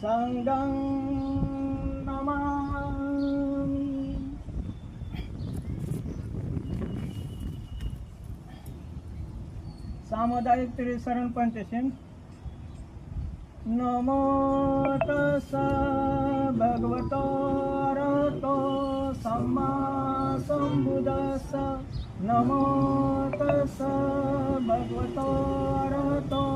सङ्गं नमामि। सामुदायिक त्रिसरण पंचशील। नमो तस भगवतो अरहतो सम्मा सम्बुद्धस्स नमो तस भगवतो रतो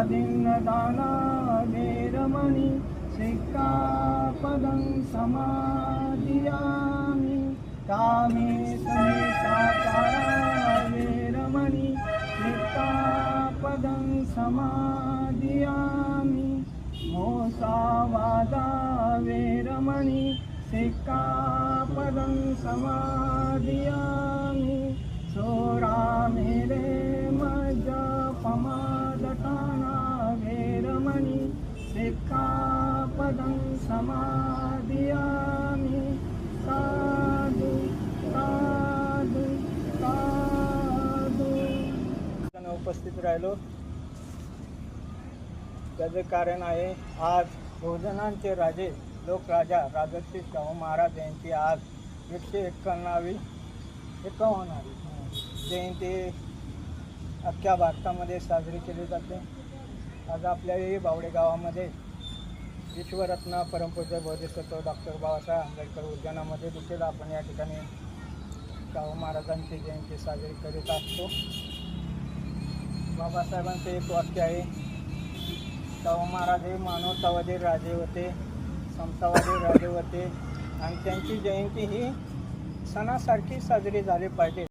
अदिन्नदाना वेरमणि सिक्कापदं समादियामि कामे समेताकारा वेरमणि सिक्कापदं समादियामि मोसावादा वेरमणि सिक्कापदं समादियामि सोरामेरे मजपमादटाना सिक्कापदं समादियामि साधु साधु साधु। उपस्थित राहिलो। त्याचे कारण आहे आज भोजनांचे राजे लोकराजा राजर्षी शाहू महाराज यांची आज एकशे एक्कावन्नावी एकावन्नावी जयंती अख्ख्या भारतामध्ये साजरी केली जाते. आज आपल्याही बावडे गावामध्ये विश्वरत्न परमपूज्य बोधिसत्व डॉक्टर बाबासाहेब आंबेडकर उद्यानामध्ये देखील आपण या ठिकाणी शाहू महाराजांची जयंती साजरी करीत असतो. बाबासाहेबांचे एक वाक्य आहे शाहू महाराज हे मानवतावादी राजे होते समतावादी राजे होते आणि त्यांची जयंती ही सणासारखी साजरी झाली पाहिजे.